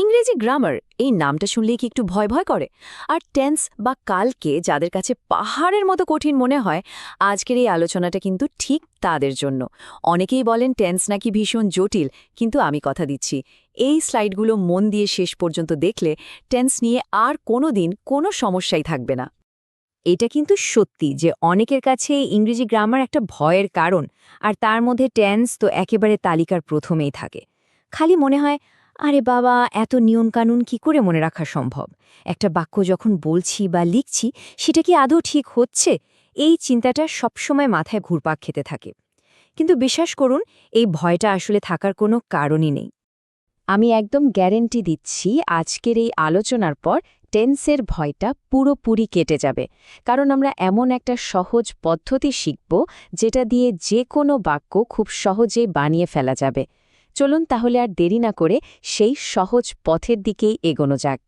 ইংরেজি গ্রামার এই নামটা শুনলেই কি একটু ভয় ভয় করে? আর টেন্স বা কালকে যাদের কাছে পাহাড়ের মতো কঠিন মনে হয়, আজকের এই আলোচনাটা কিন্তু ঠিক তাদের জন্য। অনেকেই বলেন টেন্স নাকি ভীষণ জটিল, কিন্তু আমি কথা দিচ্ছি। এই স্লাইডগুলো মন দিয়ে শেষ পর্যন্ত দেখলে টেন্স নিয়ে আর কোনো দিন কোনো সমস্যাই থাকবে না। এটা কিন্তু সত্যি যে অনেকের কাছে ইংরেজি গ্রামার একটা ভয়ের কারণ, আর তার মধ্যে টেন্স তো একেবারে তালিকার প্রথমেই থাকে। খালি মনে হয় আরে বাবা, এত নিয়মকানুন কি করে মনে রাখা সম্ভব? একটা বাক্য যখন বলছি বা লিখছি, সেটা কি আদৌ ঠিক হচ্ছে? এই চিন্তাটা সবসময় মাথায় ঘুরপাক খেতে থাকে। কিন্তু বিশ্বাস করুন, এই ভয়টা আসলে থাকার কোনো কারণই নেই। আমি একদম গ্যারেন্টি দিচ্ছি, আজকের এই আলোচনার পর টেন্সের ভয়টা পুরোপুরি কেটে যাবে। কারণ আমরা এমন একটা সহজ পদ্ধতি শিখব, যেটা দিয়ে যে কোনো বাক্য খুব সহজেই বানিয়ে ফেলা যাবে। চলুন তাহলে আর দেরি না করে সেই সহজ পথের দিকেই এগোনো যাক।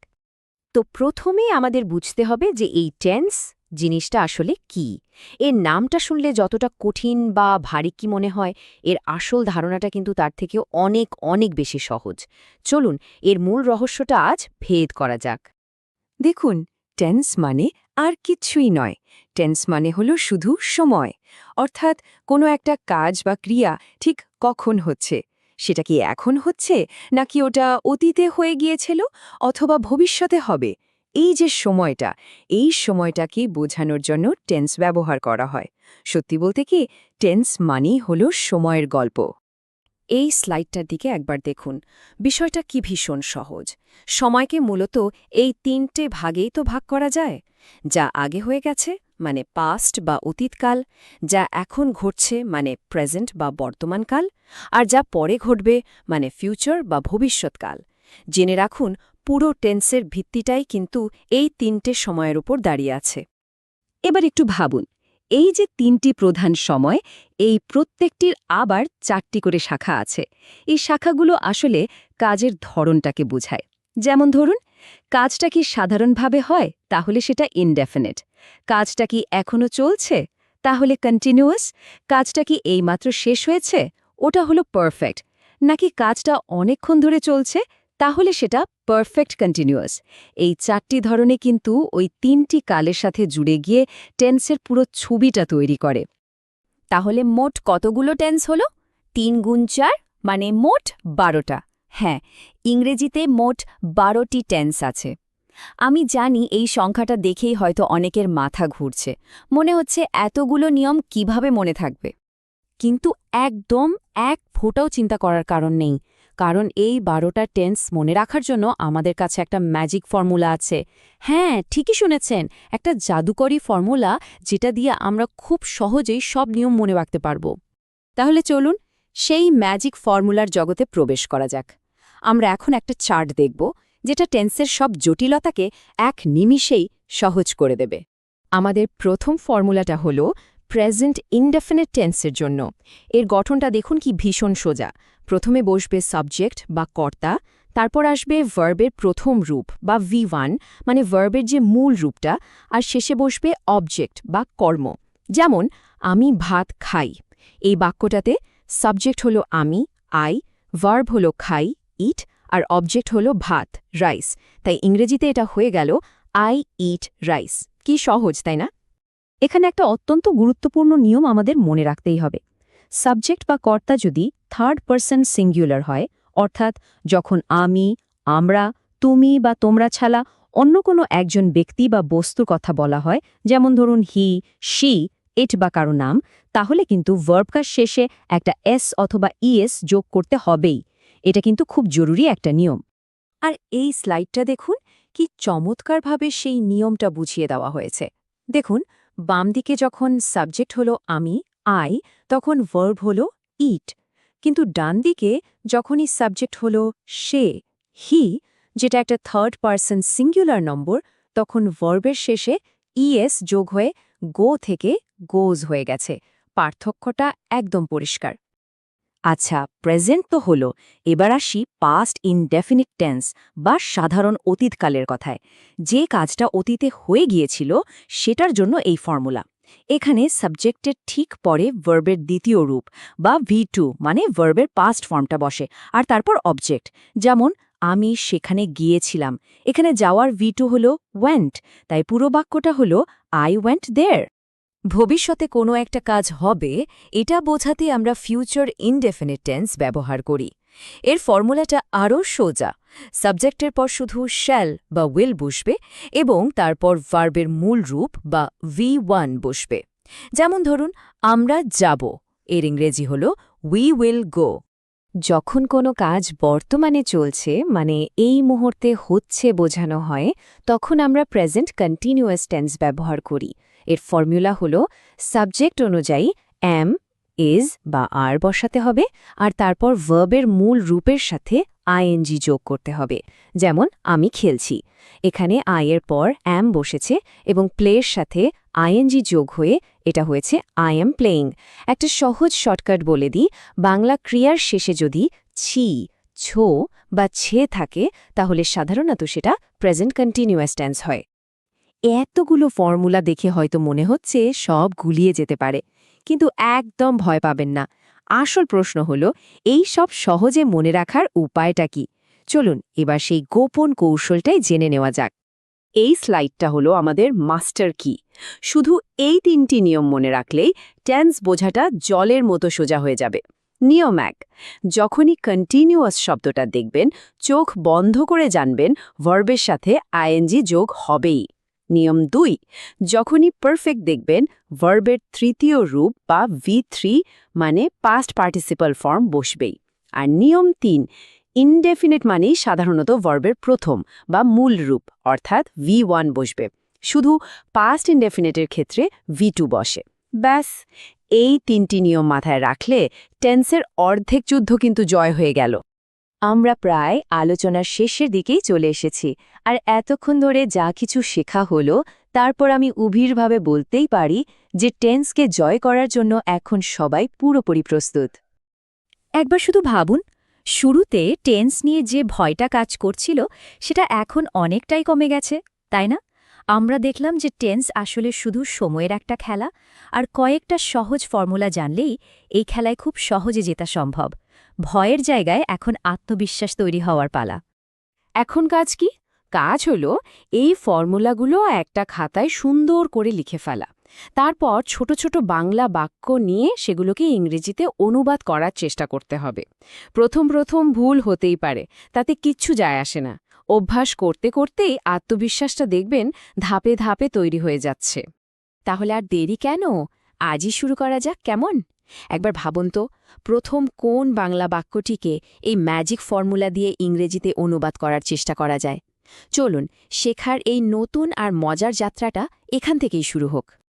তো প্রথমেই আমাদের বুঝতে হবে যে এই টেন্স জিনিসটা আসলে কি। এর নামটা শুনলে যতটা কঠিন বা ভারী কি মনে হয়, এর আসল ধারণাটা কিন্তু তার থেকে অনেক অনেক বেশি সহজ। চলুন, এর মূল রহস্যটা আজ ভেদ করা যাক। দেখুন, টেন্স মানে আর কিচ্ছুই নয়। টেন্স মানে হলো শুধু সময়। অর্থাৎ কোনো একটা কাজ বা ক্রিয়া ঠিক কখন হচ্ছে। সেটা কি এখন হচ্ছে, নাকি ওটা অতীতে হয়ে গিয়েছিল অথবা ভবিষ্যতে হবে? এই যে সময়টা, এই সময়টাকে বোঝানোর জন্য টেন্স ব্যবহার করা হয়। সত্যি বলতে কি, টেন্স মানেই হল সময়ের গল্প। এই স্লাইডটার দিকে একবার দেখুন। বিষয়টা কি ভীষণ সহজ। সময়কে মূলত এই তিনটে ভাগেই তো ভাগ করা যায়। যা আগে হয়ে গেছে মানে পাস্ট বা অতীতকাল, যা এখন ঘটছে মানে প্রেজেন্ট বা বর্তমানকাল, আর যা পরে ঘটবে মানে ফিউচার বা ভবিষ্যৎকাল। জেনে রাখুন, পুরো টেন্সের ভিত্তিটাই কিন্তু এই তিনটে সময়ের উপর দাঁড়িয়ে আছে। এবার একটু ভাবুন, এই যে তিনটি প্রধান সময়, এই প্রত্যেকটির আবার চারটি করে শাখা আছে। এই শাখাগুলো আসলে কাজের ধরনটাকে বোঝায়। যেমন ধরুন কাজটা কি সাধারণভাবে হয়? তাহলে সেটা ইনডেফিনিট কাজটা কি এখনও চলছে? তাহলে কন্টিনিউয়াস কাজটা কি এইমাত্র শেষ হয়েছে? ওটা হলো পারফেক্ট নাকি কাজটা অনেকক্ষণ ধরে চলছে? তাহলে সেটা পারফেক্ট কন্টিনিউয়াস এই চারটি ধরনে কিন্তু ওই তিনটি কালের সাথে জুড়ে গিয়ে টেন্সের পুরো ছবিটা তৈরি করে। তাহলে মোট কতগুলো টেন্স হলো? তিন গুণ চার মানে মোট বারোটা। হ্যাঁ ইংরেজিতে মোট বারোটি টেন্স আছে। আমি জানি এই সংখ্যাটা দেখেই হয়তো অনেকের মাথা ঘুরছে। মনে হচ্ছে এতগুলো নিয়ম কীভাবে মনে থাকবে? কিন্তু একদম এক ফোটাও চিন্তা করার কারণ নেই। কারণ এই বারোটা টেন্স মনে রাখার জন্য আমাদের কাছে একটা ম্যাজিক ফর্মুলা আছে। হ্যাঁ ঠিকই শুনেছেন, একটা জাদুকরী ফর্মুলা যেটা দিয়ে আমরা খুব সহজেই সব নিয়ম মনে রাখতে পারব। তাহলে চলুন সেই ম্যাজিক ফর্মুলার জগতে প্রবেশ করা যাক। আমরা এখন একটা চার্ট দেখব, যেটা টেন্সের সব জটিলতাকে এক নিমিষেই সহজ করে দেবে। আমাদের প্রথম ফর্মুলাটা হল প্রেজেন্ট ইনডেফিনিট টেন্সের জন্য। এর গঠনটা দেখুন কি ভীষণ সোজা। প্রথমে বসবে সাবজেক্ট বা কর্তা, তারপর আসবে ভার্বের প্রথম রূপ বা ভি ওয়ান মানে ভার্বের যে মূল রূপটা, আর শেষে বসবে অবজেক্ট বা কর্ম। যেমন, আমি ভাত খাই। এই বাক্যটাতে সাবজেক্ট হলো আমি, আই, ভার্ব হলো খাই ইট আর অবজেক্ট হল ভাত রাইস তাই ইংরেজিতে এটা হয়ে গেল আই ইট রাইস কি সহজ, তাই না? এখানে একটা অত্যন্ত গুরুত্বপূর্ণ নিয়ম আমাদের মনে রাখতেই হবে। সাবজেক্ট বা কর্তা যদি থার্ড পার্সন সিঙ্গুলার হয়, অর্থাৎ যখন আমি, আমরা, তুমি বা তোমরা ছাড়া অন্য কোনো একজন ব্যক্তি বা বস্তুর কথা বলা হয়, যেমন ধরুন হি শি ইট বা কারও নাম, তাহলে কিন্তু ভার্বকার শেষে একটা এস অথবা ইএস যোগ করতে হবেই। এটা কিন্তু খুব জরুরি একটা নিয়ম। আর এই স্লাইডটা দেখুন, কি চমৎকারভাবে সেই নিয়মটা বুঝিয়ে দেওয়া হয়েছে। দেখুন, বাম দিকে যখন সাবজেক্ট হলো আমি, আই, তখন ভার্ব হলো ইট। কিন্তু ডান দিকে যখনই সাবজেক্ট হলো সে, হি, যেটা একটা থার্ড পার্সন সিঙ্গুলার নম্বর, তখন ভার্বের শেষে ইএস যোগ হয়ে গো থেকে গোজ হয়ে গেছে। পার্থক্যটা একদম পরিষ্কার। আচ্ছা প্রেজেন্ট তো হলো। এবার আসি পাস্ট ইনডেফিনিট টেন্স বা সাধারণ অতীতকালের কথায়। যে কাজটা অতীতে হয়ে গিয়েছিল, সেটার জন্য এই ফর্মুলা এখানে সাবজেক্টের ঠিক পরে ভার্বের দ্বিতীয় রূপ বা ভি টু মানে ভার্বের পাস্ট ফর্মটা বসে। আর তারপর অবজেক্ট যেমন, আমি সেখানে গিয়েছিলাম। এখানে যাওয়ার ভি টু হল ওয়েন্ট তাই পুরো বাক্যটা হল আই ওয়েন্ট দেয়ার ভবিষ্যতে কোনো একটা কাজ হবে, এটা বোঝাতে আমরা ফিউচার ইনডেফিনিট টেন্স ব্যবহার করি। এর ফর্মুলাটা আরও সোজা। সাবজেক্টের পর শুধু শ্যাল বা উইল বসবে এবং তারপর ভার্বের মূল রূপ বা ভি ওয়ান বসবে। যেমন ধরুন, আমরা যাব। এর ইংরেজি হল উই উইল গো যখন কোনো কাজ বর্তমানে চলছে মানে এই মুহূর্তে হচ্ছে বোঝানো হয়, তখন আমরা প্রেজেন্ট কন্টিনিউয়াস টেন্স ব্যবহার করি। এর ফর্মুলা হল সাবজেক্ট অনুযায়ী অ্যাম ইজ বা আর বসাতে হবে আর তারপর ভার্বের মূল রূপের সাথে আইএনজি যোগ করতে হবে। যেমন, আমি খেলছি। এখানে আয়ের পর অ্যাম বসেছে এবং প্লের সাথে আইএনজি যোগ হয়ে এটা হয়েছে আই এম প্লেয়িং একটা সহজ শর্টকাট বলে দিই, বাংলা ক্রিয়ার শেষে যদি ছি, ছো বা ছে থাকে, তাহলে সাধারণত সেটা প্রেজেন্ট কন্টিনিউয়াস টেন্স হয়। এতগুলো ফর্মুলা দেখে হয়তো মনে হচ্ছে সব গুলিয়ে যেতে পারে, কিন্তু একদম ভয় পাবেন না। আসল প্রশ্ন হল, এই সব সহজে মনে রাখার উপায়টা কি? চলুন, এবার সেই গোপন কৌশলটাই জেনে নেওয়া যাক। এই স্লাইডটা হলো আমাদের মাস্টার কি। শুধু এই তিনটি নিয়ম মনে রাখলেই টেন্স বোঝাটা জলের মতো সোজা হয়ে যাবে। নিয়ম এক, যখনই কন্টিনিউয়াস শব্দটা দেখবেন, চোখ বন্ধ করে জানবেন ভার্বের সাথে আইএনজি যোগ হবেই। নিয়ম দুই, যখনই পারফেক্ট দেখবেন ভার্বের তৃতীয় রূপ বা ভি থ্রি মানে পাস্ট পার্টিসিপাল ফর্ম বসবেই। আর নিয়ম তিন ইনডেফিনিট মানেই সাধারণত ভার্বের প্রথম বা মূল রূপ, অর্থাৎ ভি ওয়ান বসবে। শুধু পাস্ট ইনডেফিনেটের ক্ষেত্রে ভি টু বসে। ব্যাস, এই তিনটি নিয়ম মাথায় রাখলে টেন্সের অর্ধেক যুদ্ধ কিন্তু জয় হয়ে গেল। আমরা প্রায় আলোচনার শেষের দিকেই চলে এসেছি, আর এতক্ষণ ধরে যা কিছু শেখা হলো, তারপর আমি উভিরভাবে বলতেই পারি যে টেন্সকে জয় করার জন্য এখন সবাই পুরোপুরি প্রস্তুত। একবার শুধু ভাবুন, শুরুতে টেন্স নিয়ে যে ভয়টা কাজ করছিল, সেটা এখন অনেকটাই কমে গেছে, তাই না? আমরা দেখলাম যে টেন্স আসলে শুধু সময়ের একটা খেলা, আর কয়েকটা সহজ ফর্মুলা জানলেই এই খেলায় খুব সহজে জেতা সম্ভব। ভয়ের জায়গায় এখন আত্মবিশ্বাস তৈরি হওয়ার পালা। এখন কাজ কি? কাজ হলো এই ফর্মুলাগুলো একটা খাতায় সুন্দর করে লিখে ফেলা। তারপর ছোট ছোট বাংলা বাক্য নিয়ে সেগুলোকে ইংরেজিতে অনুবাদ করার চেষ্টা করতে হবে। প্রথম প্রথম ভুল হতেই পারে, তাতে কিচ্ছু যায় আসে না। অভ্যাস করতে করতেই আত্মবিশ্বাসটা দেখবেন ধাপে ধাপে তৈরি হয়ে যাচ্ছে। তাহলে আর দেরি কেন? আজই শুরু করা যাক, কেমন? একবার ভাবুন তো, প্রথম কোন বাংলা বাক্যটিকে এই ম্যাজিক ফর্মুলা দিয়ে ইংরেজিতে অনুবাদ করার চেষ্টা করা যায়? চলুন, শেখার এই নতুন আর মজার যাত্রাটা এখান থেকেই শুরু হোক।